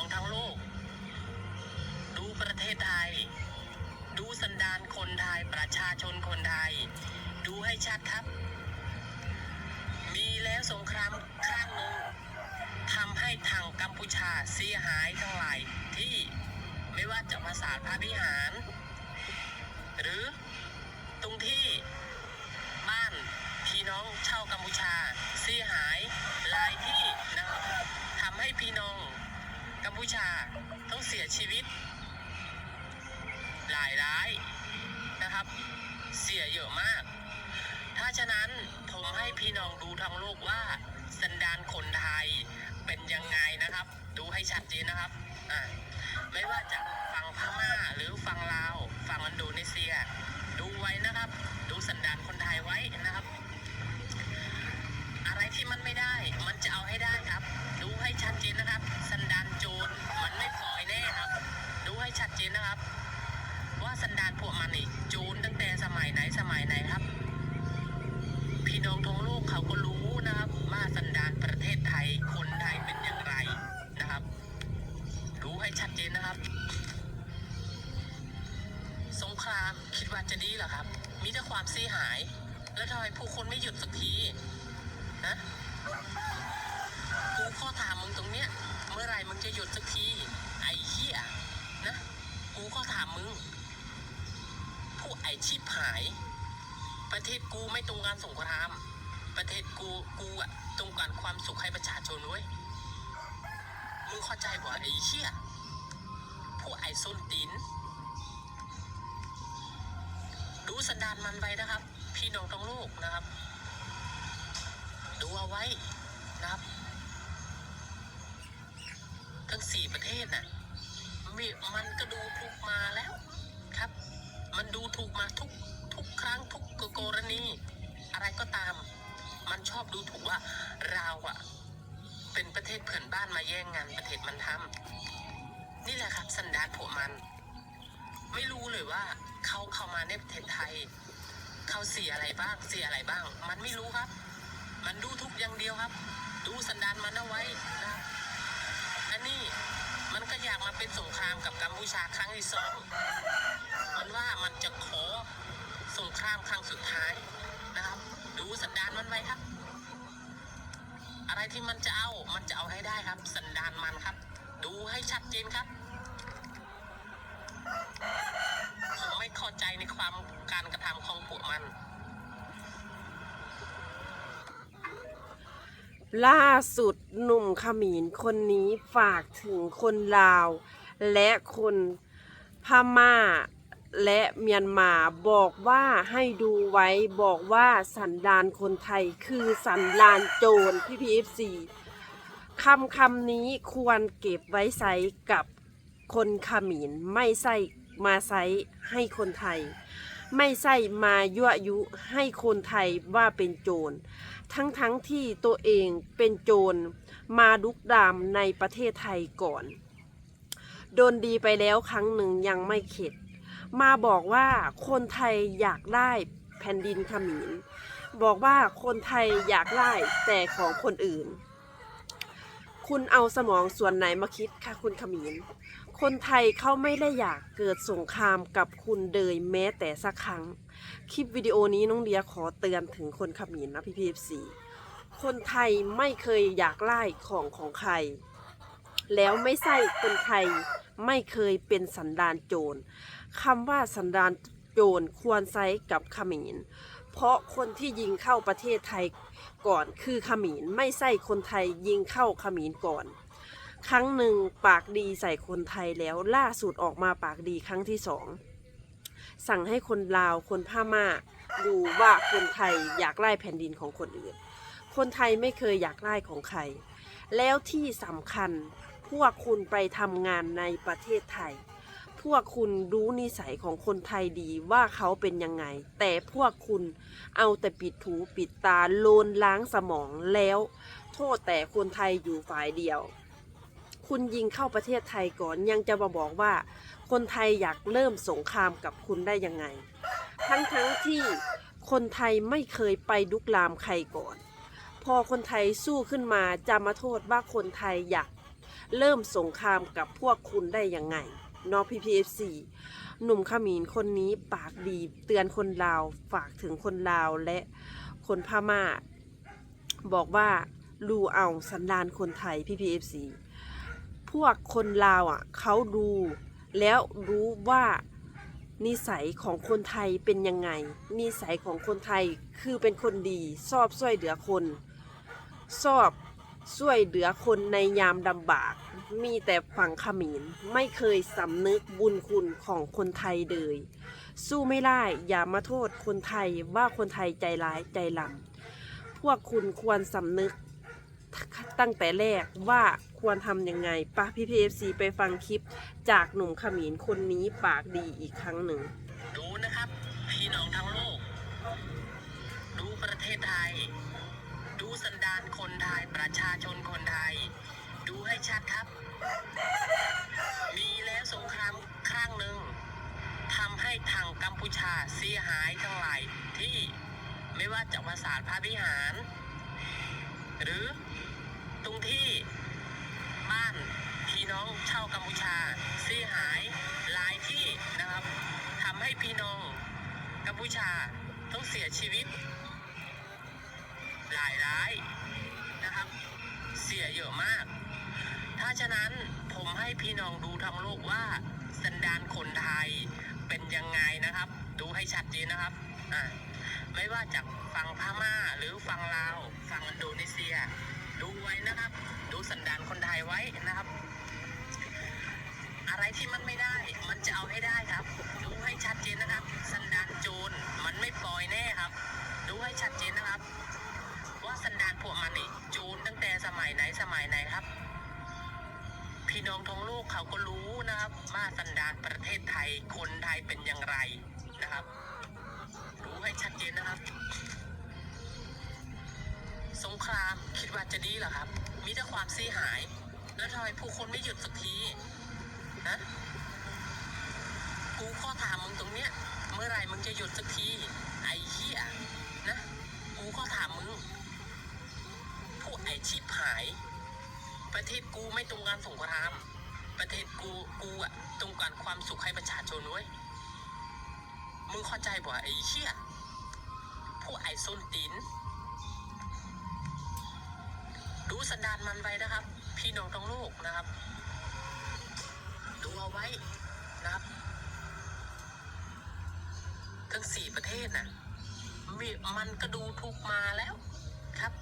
องทั้งโลก ดูประเทศไทย ดูสันดานคนไทยประชาชนคนไทย ดูให้ชัดครับ มีแล้วสงครามครั้งหนึ่งทำให้ทางกัมพูชาเสียหายทั้งหลายที่ไม่ว่าจะมาสาพระวิหาร หรือตรงที่บ้านพี่น้องเช่าวกัมพูชาเสียหายหลายที่นะครับทำให้พี่น้อง กัมพูชาต้องเสียชีวิต หลายร้ายนะครับ เสียเยอะมาก ถ้าฉะนั้นผมให้พี่น้องดูทั้งโลกว่าสันดานคนไทยเป็นยังไงนะครับ ดูให้ชัดเจนนะครับอ่าไม่ว่าจะฝั่งพม่าหรือฝั่งลาวฝั่งอินโดนีเซีย ดูไว้นะครับ ดูสันดานคนไทยไว้ ความเสียหาย แล้วทำไมผู้คนไม่หยุดสักทีนะกูข้อถามมึงตรงเนี้ย เมื่อไหรมึงจะหยุดสักที ไอ้เหี้ยนะกูข้อถามมึง ผู้ไอชีพหาย ประเทศกูไม่ตรงการสงคราม ประเทศกูกูอะตรงการความสุขให้ประชาชนเว้ยมึงเข้าใจบ่ไอ้เชี่ยผู้ไอส้นตีน ดูสันดานมันไว้นะครับ พี่น้องทั้งโลกนะครับ ดูเอาไว้นะครับ ทั้งสี่ประเทศน่ะมีมันก็ดูถูกมาแล้วครับ มันดูถูกมาทุกทุกครั้งทุกกรณี อะไรก็ตาม มันชอบดูถูกว่าเราอะเป็นประเทศเพื่อนบ้านมาแย่งงานประเทศมันทำนี่แหละครับสันดานพวกมัน ไม่รู้เลยว่าเขาเข้ามาในประเทศไทยเขาเสียอะไรบ้างเสียอะไรบ้าง มันไม่รู้ครับ มันดูทุกอย่างเดียวครับ ดูสันดานมันเอาไว้นะอันนี้มันก็อยากมาเป็นสงครามกับกัมพูชาครั้งที่สองมันว่ามันจะขอสงครามครั้งสุดท้ายนะครับ ดูสันดานมันไว้ครับ อะไรที่มันจะเอา มันจะเอาให้ได้ครับ สันดานมันครับ ดูให้ชัดเจนครับ ผมไม่เข้าใจในความการกระทำของพวกมัน ล่าสุดหนุ่มขมินคนนี้ฝากถึงคนลาว และคนพม่าและเมียนมาบอกว่าให้ดูไว้บอกว่าสันดานคนไทยคือสันดานโจรพี่พีเอฟซีคำคำนี้ควรเก็บไว้ใช้กับ คนขมินไม่ใช่มาใช้ให้คนไทย ไม่ใช่มายั่วยุให้คนไทยว่าเป็นโจร ทั้งๆที่ตัวเองเป็นโจรมาลุกดามในประเทศไทยก่อน โดนดีไปแล้วครั้งหนึ่งยังไม่เข็ด มาบอกว่าคนไทยอยากได้แผ่นดินขมินบอกว่าคนไทยอยากได้แต่ของคนอื่น คุณเอาสมองส่วนไหนมาคิดคะคุณขมิน คนไทยเขาไม่ได้อยากเกิดสงครามกับคุณเลยแม้แต่สักครั้ง คลิปวิดีโอนี้น้องเดียขอเตือนถึงคนขมินนะพี่พีเอฟซีคนไทยไม่เคยอยากไล่ของของใคร แล้วไม่ใช่คนไทยไม่เคยเป็นสันดานโจรคำว่าสันดานโจรควรใช้กับขมินเพราะคนที่ยิงเข้าประเทศไทยก่อนคือขมินไม่ใช่คนไทยยิงเข้าขมินก่อน ครั้งหนึ่งปากดีใส่คนไทยแล้วล่าสุดออกมาปากดีครั้งที่สองสั่งให้คนลาวคนพม่าดูว่าคนไทยอยากไล่แผ่นดินของคนอื่น คนไทยไม่เคยอยากไล่ของใคร แล้วที่สำคัญพวกคุณไปทำงานในประเทศไทย พวกคุณรู้นิสัยของคนไทยดีว่าเขาเป็นยังไง แต่พวกคุณเอาแต่ปิดถูปิดตาโลนล้างสมองแล้ว โทษแต่คนไทยอยู่ฝ่ายเดียว คุณยิงเข้าประเทศไทยก่อนยังจะมาบอกว่า คนไทยอยากเริ่มสงครามกับคุณได้ยังไง ทั้งๆที่คนไทยไม่เคยไปลุกลามใครก่อน พอคนไทยสู้ขึ้นมาจะมาโทษว่าคนไทยอยากเริ่มสงครามกับพวกคุณได้ยังไงนอ PPFC หนุ่มขมีนคนนี้ปากดีเตือนคนลาวฝากถึงคนลาวและคนพม่า บอกว่ารูเอาสันดานคนไทย PPFC พวกคนลาวอะเขาดูแล้วรู้ว่านิสัยของคนไทยเป็นยังไง นิสัยของคนไทยคือเป็นคนดีชอบช่วยเหลือคนชอบช่วยเหลือคนในยามลำบาก มีแต่ฝั่งขมินไม่เคยสำนึกบุญคุณของคนไทยเลย สู้ไม่ได้อย่ามาโทษคนไทยว่าคนไทยใจร้ายใจลำพวกคุณควรสำนึก ตั้งแต่แรกว่าควรทำยังไงปะพี่พีเอฟซีไปฟังคลิปจากหนุ่มขมินคนนี้ปากดีอีกครั้งหนึ่ง ดูนะครับ พี่น้องทั้งโลก ดูประเทศไทย ดูสันดานคนไทยประชาชนคนไทย ดูให้ชัดครับ มีแล้วสงครามครั้งหนึ่งทำให้ทางกัมพูชาเสียหายทั้งหลายที่ไม่ว่าจะมาสารพระวิหาร หรือตรงที่บ้านพี่น้องเช่าวกัมพูชาเสียหายหลายที่นะครับทำให้พี่น้องกัมพูชาต้องเสียชีวิต หลายร้ายนะครับ เสียเยอะมาก ถ้าฉะนั้นผมให้พี่น้องดูทั้งโลกว่าสันดานคนไทยเป็นยังไงนะครับ ดูให้ชัดเจนนะครับอ่า ไม่ว่าจากฝั่งพม่าหรือฝั่งลาวฝั่งอินโดนีเซีย ดูไว้นะครับ ดูสันดานคนไทยไว้นะครับ อะไรที่มันไม่ได้ มันจะเอาให้ได้ครับ ดูให้ชัดเจนนะครับ สันดานโจรมันไม่ปล่อยแน่ครับ ดูให้ชัดเจนนะครับ ว่าสันดานพวกมันนี่โจรตั้งแต่สมัยไหนสมัยไหนครับพี่น้องทั้งโลกเขาก็รู้นะครับว่าสันดานประเทศไทยคนไทยเป็นอย่างไร จะดีเหรอครับ มีแต่ความเสียหาย แล้วทำไมผู้คนไม่หยุดสักทีนะกูข้อถามมึงตรงเนี้ย เมื่อไหรมึงจะหยุดสักที ไอ้เหี้ยนะกูข้อถามมึงพวกไอ้ชิบหาย ประเทศกูไม่ตรงการสงคราม ประเทศกูกูอะตรงการความสุขให้ประชาชนเว้ยมึงเข้าใจบ่ไอ้เหี้ยพวกไอ้ส้นตีน ดูสันดานมันไว้นะครับ พี่น้องทั้งโลกนะครับ ดูเอาไว้นะครับ ทั้งสี่ประเทศน่ะมีมันก็ดูถูกมาแล้วครับ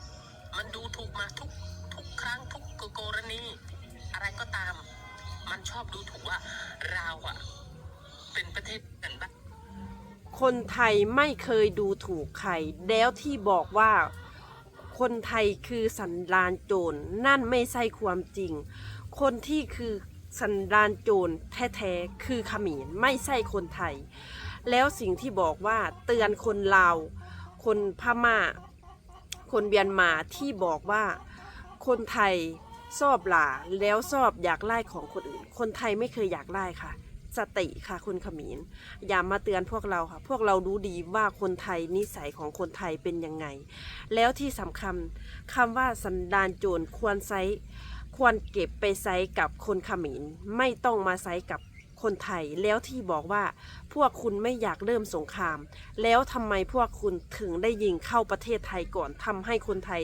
มันดูถูกมาทุกทุกครั้งทุกกรณี อะไรก็ตาม มันชอบดูถูกว่าเราอะเป็นประเทศกันบ้าคนไทยไม่เคยดูถูกใคร แล้วที่บอกว่า คนไทยคือสันดานโจรนั่นไม่ใช่ความจริง คนที่คือสันดานโจรแท้ๆคือขมรไม่ใช่คนไทย แล้วสิ่งที่บอกว่าเตือนคนลาว คนพม่า คนเบียนมาที่บอกว่าคนไทยชอบหลาแล้วชอบอยากไล่ของคนอื่น คนไทยไม่เคยอยากไล่ค่ะ สติค่ะคุณขมินอย่ามาเตือนพวกเราค่ะ พวกเรารู้ดีว่าคนไทยนิสัยของคนไทยเป็นยังไง แล้วที่สำคัญคำว่าสันดานโจรควรใช้ควรเก็บไปใช้กับคนขมินไม่ต้องมาใช้กับคนไทยแล้วที่บอกว่าพวกคุณไม่อยากเริ่มสงคราม แล้วทำไมพวกคุณถึงได้ยิงเข้าประเทศไทยก่อนทำให้คนไทย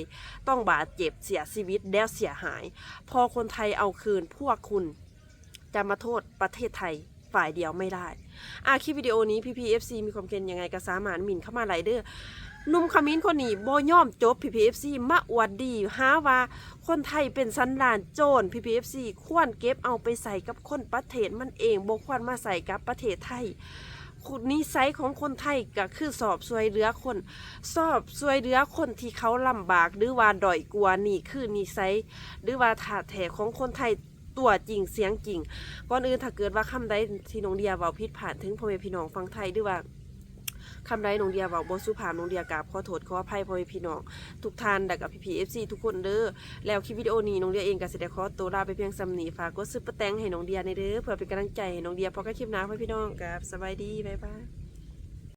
ต้องบาดเจ็บเสียชีวิตแล้วเสียหาย พอคนไทยเอาคืนพวกคุณจะมาโทษประเทศไทย ฝ่ายเดียวไม่ได้อาคลิปวิดีโอนี้พีพีเอฟซีมีความเห็นยังไงก็สามารถหมิ่นเข้ามาไลเดอร์นุ่มขมิ้นคนนี้บ่ย่อมจบพีพีเอฟซีมาอวดดีหาว่าคนไทยเป็นสันดานโจรพีพีเอฟซีควรเก็บเอาไปใส่กับคนประเทศมันเองบ่ควรมาใส่กับประเทศไทยคุณนิสัยของคนไทยก็คือสอบสวยเหลือคนสอบสวยเหลือคนที่เขาลำบากหรือว่าด้อยกว่านี่คือนิสัยหรือว่าถาแถของคนไทย ตัวจริงเสียงจริงก่อนอื่นถ้าเกิดว่าคำใดที่น้องเดียเว้าผิดผ่านถึงพ่อแม่พี่น้องฟังไทยหรือว่าคำใดน้องเดียเว้าบ่สุภาพน้องเดียกราบขอโทษขออภัยพ่อแม่พี่น้องทุกท่านและกับพี่พีเอฟซีทุกคนเด้อแล้วคลิปวิดีโอนี้น้องเดียเองก็สิได้ขอตัวลาไปเพียงสำนีฝากกดซุปเปร์แตงให้น้องเดียในเด้อเพื่อเป็นกำลังใจให้น้องเดียพอกันคลิปหน้าพ่อพี่น้องกับสบายดีบ๊ายบาย